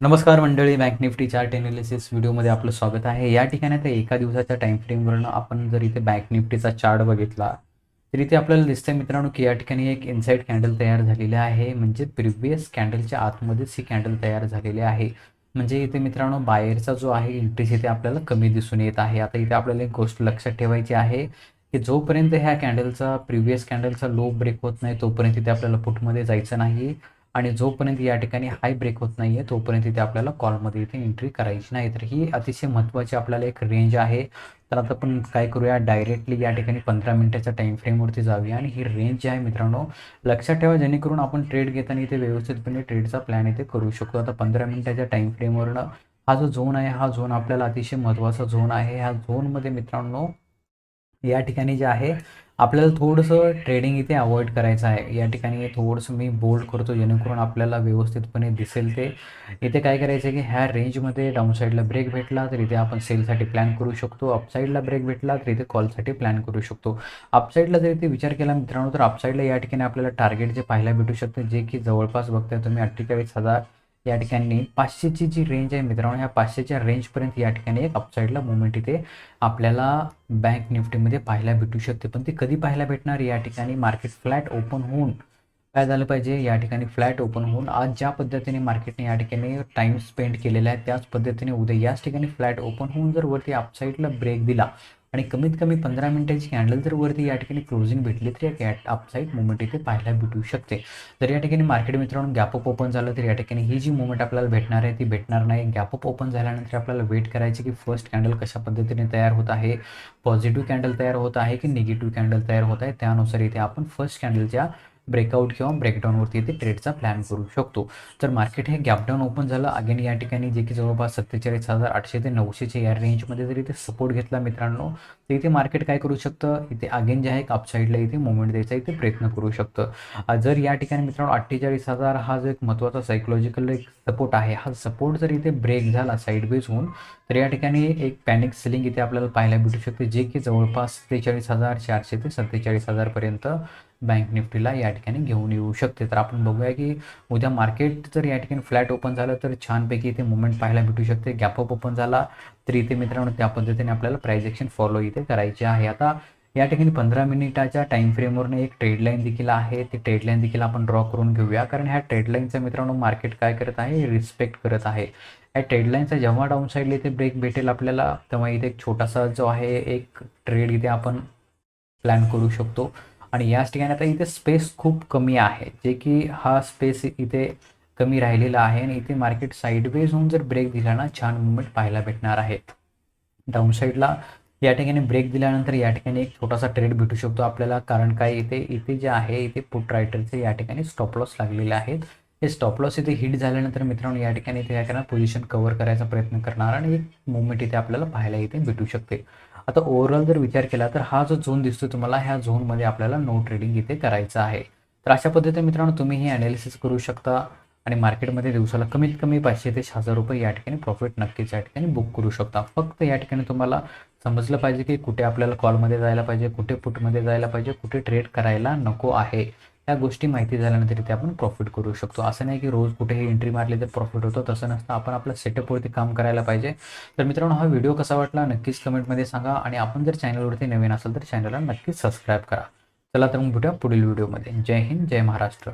नमस्कार मंडळी bank Nifty chart analysis व्हिडिओमध्ये आपलं स्वागत आहे. या ठिकाणी तर एका दिवसाच्या टाईम फ्रेमवरनं आपण जर इथे बँक निफ्टीचा चार्ट बघितला तर इथे आपल्याला दिसतंय मित्रांनो की या ठिकाणी एक इनसाईड कॅन्डल तयार झालेली आहे. म्हणजे प्रिव्हियस कॅन्डलच्या आतमध्येच ही कॅन्डल तयार झालेली आहे. म्हणजे इथे मित्रांनो बाहेरचा जो आहे इंट्रेस्ट इथे आपल्याला कमी दिसून येत आहे. आता इथे आपल्याला एक गोष्ट लक्षात ठेवायची आहे की जोपर्यंत ह्या कॅन्डलचा प्रिव्हियस कॅन्डलचा लो ब्रेक होत नाही तोपर्यंत इथे आपल्याला पुटमध्ये जायचं नाही आणि जोपर्यंत या ठिकाणी हाय ब्रेक होत नाही आहे तोपर्यंत इथे आपल्याला कॉलमध्ये इथे एंट्री करायची नाही. तर ही अतिशय महत्त्वाची आपल्याला एक रेंज आहे. तर आता आपण काय करूया? डायरेक्टली या ठिकाणी पंधरा मिनटाच्या टाईम फ्रेमवरती जाऊया. आणि ही रेंज जी आहे मित्रांनो लक्षात ठेवा जेणेकरून आपण ट्रेड घेताना इथे व्यवस्थितपणे ट्रेडचा प्लॅन इथे करू शकतो आता पंधरा मिनटाच्या टाईम फ्रेमवरनं हा जो झोन आहे हा झोन आपल्याला अतिशय महत्त्वाचा झोन आहे. ह्या झोनमध्ये मित्रांनो या ठिकाणी जे आहे आपल्याला थोडंसं ट्रेडिंग इथे अवॉइड करायचं आहे. या ठिकाणी थोडंसं मी बोल्ड करतो जेणेकरून आपल्याला व्यवस्थितपणे दिसेल ते. इथे काय करायचं आहे की ह्या रेंजमध्ये डाऊन साईडला ब्रेक भेटला तर इथे आपण सेलसाठी प्लॅन करू शकतो. अपसाईडला ब्रेक भेटला तर इथे कॉलसाठी प्लॅन करू शकतो. अपसाईडला जर इथे विचार केला मित्रांनो तर अपसाईडला या ठिकाणी आपल्याला टार्गेट जे पाहायला भेटू शकतं जे की जवळपास बघताय तुम्ही अठ्ठेचाळीस हजार या ठिकाणी पाचशेची जी रेंज आहे मित्रांनो ह्या पाचशेच्या रेंजपर्यंत या ठिकाणी एक अपसाईडला मुवमेंट इथे आपल्याला बँक निफ्टीमध्ये पाहायला भेटू शकते. पण ती कधी पाहायला भेटणार? या ठिकाणी मार्केट फ्लॅट ओपन होऊन काय झालं पाहिजे? या ठिकाणी फ्लॅट ओपन होऊन आज ज्या पद्धतीने मार्केटने या ठिकाणी टाईम स्पेंड केलेला आहे त्याच पद्धतीने उद्या याच ठिकाणी फ्लॅट ओपन होऊन जर वरती अपसाईडला ब्रेक दिला आणि कमीत कमी पंधरा मिनिटाची कॅन्डल जर वरती या ठिकाणी क्लोजिंग भेटली तर या कॅट अपसाईड मुवमेंट इथे पाहायला भेटू शकते. जर या ठिकाणी मार्केट मित्रांनो गॅपअप ओपन झालं तर या ठिकाणी ही जी मुवमेंट आपल्याला भेटणार आहे ती भेटणार नाही. गॅपअप ओपन झाल्यानंतर आपल्याला वेट करायची की फर्स्ट कॅन्डल कशा पद्धतीने तयार होत आहे पॉझिटिव्ह कॅन्डल तयार होत आहे की निगेटिव्ह कॅन्डल तयार होत आहे? त्यानुसार इथे आपण फर्स्ट कॅन्डलच्या ब्रेकआउट किंवा ब्रेकडाऊनवरती इथे ट्रेडचा प्लॅन करू शकतो. तर मार्केट हे गॅपडाऊन ओपन झालं. अगेन या ठिकाणी जे की जवळपास सत्तेचाळीस हजार आठशे ते नऊशेच्या या रेंजमध्ये जरी इथे सपोर्ट घेतला मित्रांनो तर इथे मार्केट काय करू शकतं? इथे अगेन जे आहे एक अपसाईडला इथे मुवमेंट द्यायचा इथे प्रयत्न करू शकतं. जर या ठिकाणी मित्रांनो अठ्ठेचाळीस हजार हा जो एक महत्त्वाचा सायकोलॉजिकल एक सपोर्ट आहे हा सपोर्ट जर इथे ब्रेक झाला साईडवेज होऊन तर या ठिकाणी एक पॅनिक सेलिंग इथे आपल्याला पाहायला भेटू शकते जे की जवळपास सत्तेचाळीस हजार चारशे ते सत्तेचाळीस हजारपर्यंत बँक निफ्टीला या ठिकाणी घेऊन येऊ शकते. तर आपण बघूया की उद्या मार्केट जर या ठिकाणी फ्लॅट ओपन झालं तर छानपैकी इथे मुवमेंट पाहायला भेटू शकते. गॅपअप ओपन झाला तर इथे मित्रांनो त्या पद्धतीने आपल्याला प्राईज ॲक्शन फॉलो इथे करायचे आहे. आता या ठिकाणी पंधरा मिनिटाच्या टाईम फ्रेमवरनं एक ट्रेड लाईन देखील आहे. ती ट्रेड लाईन देखील आपण ड्रॉ करून घेऊया. कारण ह्या ट्रेड लाईनचं मित्रांनो मार्केट काय करत आहे? रिस्पेक्ट करत आहे. या ट्रेड लाईनचा जेव्हा डाऊन साईडला इथे ब्रेक भेटेल आपल्याला तेव्हा इथे एक छोटासा जो आहे एक ट्रेड इथे आपण प्लॅन करू शकतो. आणि याच ठिकाणी आता इथे स्पेस खूप कमी आहे. जे की हा स्पेस इथे कमी राहिलेला आहे आणि इथे मार्केट साईडवेज होऊन जर ब्रेक दिला ना छान मुवमेंट पाहायला भेटणार आहे. डाऊन साईडला या ठिकाणी ब्रेक दिल्यानंतर या ठिकाणी एक छोटासा ट्रेड भेटू शकतो आपल्याला. कारण काय इथे इथे जे आहे इथे पुट रायटरचे या ठिकाणी स्टॉप लॉस लागलेले आहेत. हे स्टॉप लॉस इथे हिट झाल्यानंतर मित्रांनो या ठिकाणी इथे काय करणार? पोझिशन कव्हर करायचा प्रयत्न करणार आणि एक मुवमेंट इथे आपल्याला पाहायला इथे भेटू शकते. आता ओव्हरऑल जर विचार केला तर हा जो झोन दिसतो तुम्हाला ह्या झोनमध्ये आपल्याला नो ट्रेडिंग इथे करायचं आहे. तर अशा पद्धतीने मित्रांनो तुम्ही हे ॲनालिसिस करू शकता आणि मार्केटमध्ये दिवसाला कमीत कमी पाचशे ते हजार रुपये या ठिकाणी प्रॉफिट नक्कीच या ठिकाणी बुक करू शकता. फक्त या ठिकाणी तुम्हाला समजलं पाहिजे की कुठे आपल्याला कॉलमध्ये जायला पाहिजे कुठे पुटमध्ये जायला पाहिजे कुठे ट्रेड करायला नको आहे. ह्या गोष्टी माहिती झाल्यानंतर इथे आपण प्रॉफिट करू शकतो. असं नाही की रोज कुठेही एंट्री मारली तर प्रॉफिट होतो तसं नसतं. आपण आपल्या सेटअपवरती काम करायला पाहिजे. तर मित्रांनो हा व्हिडिओ कसा वाटला नक्कीच कमेंटमध्ये सांगा आणि आपण जर चॅनलवरती नवीन असाल तर चॅनलला नक्कीच सबस्क्राईब करा. चला तर मग भेटूया पुढील व्हिडिओमध्ये जय हिंद जय महाराष्ट्र.